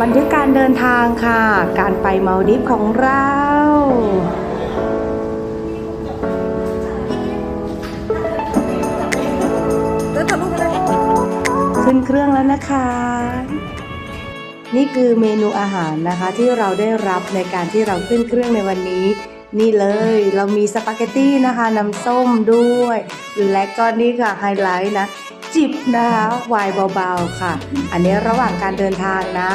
บันทึกการเดินทางค่ะ การไปเมาดิฟของเราขึ้นเครื่องแล้วนะคะ นี่คือเมนูอาหารนะคะที่เราได้รับในการที่เราขึ้นเครื่องในวันนี้ นี่เลยเรามีสปาเกตตี้นะคะน้ำส้มด้วย และก็นี่ค่ะไฮไลท์นะ จิบนะคะไวน์เบาๆค่ะ อันนี้ระหว่างการเดินทางนะ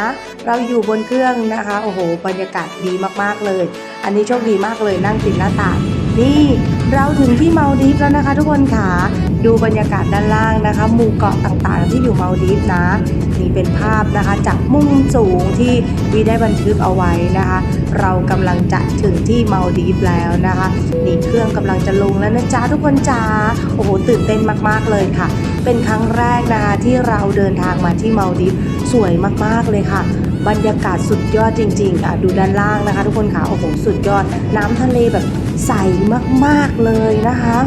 เราอยู่บนเครื่องนะคะโอ้โหบรรยากาศดีมากๆเลย อันนี้โชคดีมากเลยนั่งติดหน้าต่างนี่ เราถึงที่เมาดีฟแล้วนะคะ ทุกคนค่ะ ดูบรรยากาศด้านล่างนะคะ หมู่เกาะต่างๆ ที่อยู่เมาดีฟนะ นี่เป็นภาพนะคะจากมุมสูงที่วีได้บันทึกเอาไว้นะคะ เรากำลังจะถึงที่เมาดีฟแล้วนะคะ นี่เครื่องกำลังจะลงแล้วนะจ๊ะทุกคนจ้าโอ้โหตื่นเต้นมากๆเลยค่ะ เป็นครั้งแรกนะคะที่เราเดินทางมาที่เมาดีฟ วยมากๆเลยค่ะ บรรยากาศสุดยอดจริงๆอะดูด้านล่างนะคะ ทุกคนค่ะโอ้โหสุดยอด น้ำทะเลแบบใสมากๆเลยนะคะ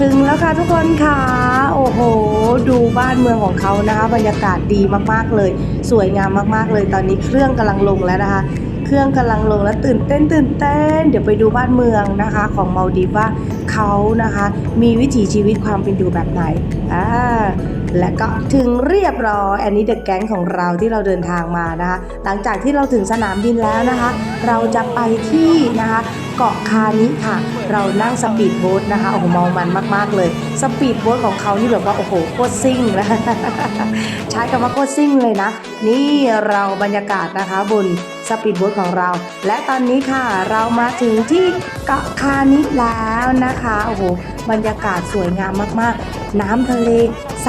ถึงแล้วค่ะทุกคนค่ะ โอ้โห ดูบ้านเมืองของเขานะคะ บรรยากาศดีมากๆเลย สวยงามมากๆเลย ตอนนี้เครื่องกำลังลงแล้วนะคะ เครื่องกำลังลงและตื่นเต้นตื่นเต้น เดี๋ยวไปดูบ้านเมืองนะคะ ของมาลดีฟว่าเขานะคะ มีวิถีชีวิตความเป็นอยู่แบบไหนอ่าและก็ถึงเรียบร้อยอันนี้เดอะแก๊งของเราที่เราเดินทางมานะคะ หลังจากที่เราถึงสนามบินแล้วนะคะ เราจะไปที่นะคะ เกาะคานิค่ะ เรานั่งสปีดโบ๊ทนะคะโอ้โหเมามันมาก ๆ เลย สปีดโบ๊ทของเขานี่แบบว่าโอ้โหโคตรซิ่งนะใช้คำว่าโคตรซิ่งเลยนะ นี่เราบรรยากาศนะคะบนสปีดโบ๊ทของเรา และตอนนี้ค่ะเรามาถึงที่เกาะคานิแล้วนะคะโอ้โหบรรยากาศสวยงามมากๆ น้ำทะเลใส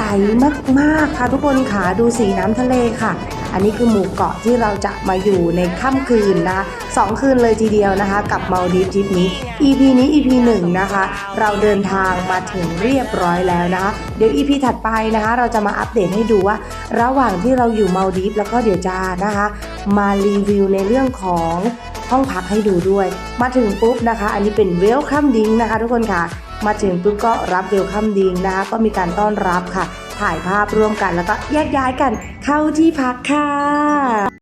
มากๆค่ะทุกคนค่ะดูสีน้ำทะเลค่ะ อันนี้คือหมู่เกาะที่เราจะมาอยู่ในค่ำคืนนะคะสองคืนเลยทีเดียวนะคะ กับมาดีฟทริปนี้ EP นี้ EP หนึ่งนะคะ เราเดินทางมาถึงเรียบร้อยแล้วนะคะ เดี๋ยว EP ถัดไปนะคะ เราจะมาอัปเดตให้ดูว่า ระหว่างที่เราอยู่มาดีฟแล้วก็เดี๋ยวจะนะคะ มารีวิวในเรื่องของห้องพักให้ดูด้วย มาถึงปุ๊บนะคะ อันนี้เป็นเวลคัมดิงนะคะ ทุกคนค่ะ มาถึงปุ๊บก็รับเวลคัมดิงนะคะ ก็มีการต้อนรับค่ะ ถ่ายภาพร่วมกันแล้วก็แยกย้ายกันเข้าที่พักค่ะ